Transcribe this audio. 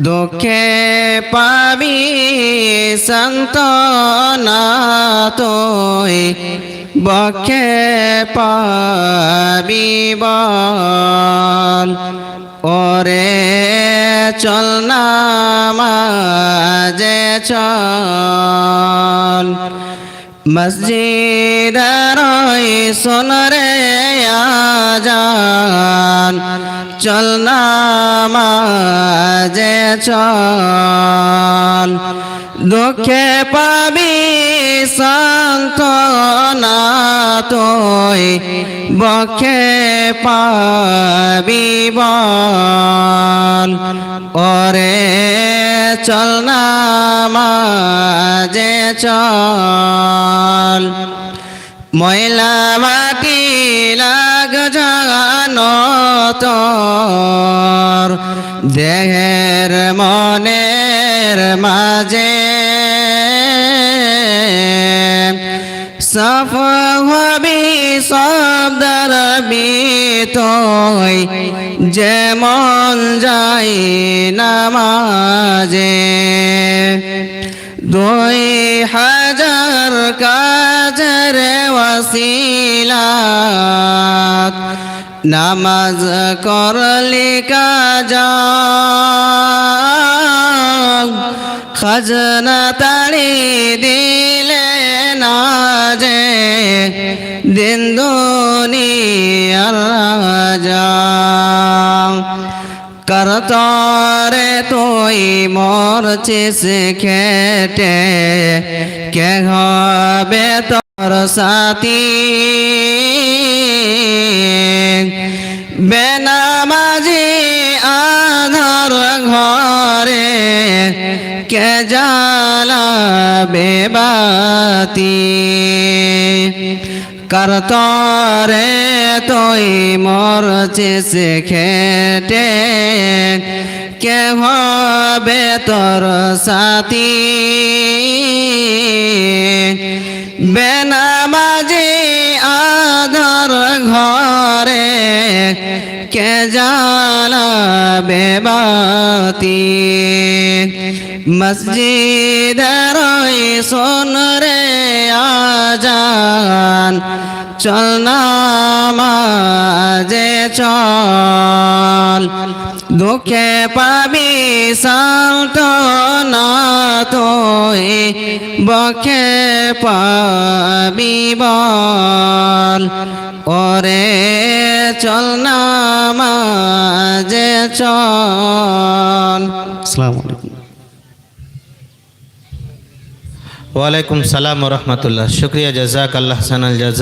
দুঃখে পাবি সন্তনা তুই, বক্ষে পাবি বল। ওরে চল না মাঝে চল। মসজিদ রই শোন রে আজান। চল না মাঝে চল। দুঃখে পাবি সান্ত্বনা তুই, বক্ষে পাবি বল। ওরে চল না মাঝে চল। ময়লা মাটি জানো তোর দেহের মনের মাঝে সফ হবি শব্দর বিতই যেমন যাই নামাজে। দুই হাজার কাজের ওয়াসিলাত নামাজ করলি কাজা, খজনা তাড়ি দিলে না যে দিন দুনিয়ার রাজা। করতরে তুই মরছিস খেটে, কে হবে তোর সাথী? বেনামাজি আধার ঘরে কে জালা বেবাতি করতরে তুই মরছিস খেটে? কে হবে তোর সাথী? বেনামাজি ঘরে কে জালা বেবাতি মসজিদ রই শোন রে আজান চল না মাঝে চল দুঃখে পাবি শান্ত না তুই বখে পাবি বল ওরে চল না মাঝে চল। আসসালামু আলাইকুম। ওয়ালাইকুম সালাম রহমতুল্লাহ। শুক্রিয়া জাজাক আল্লাহ সানাল জাজা।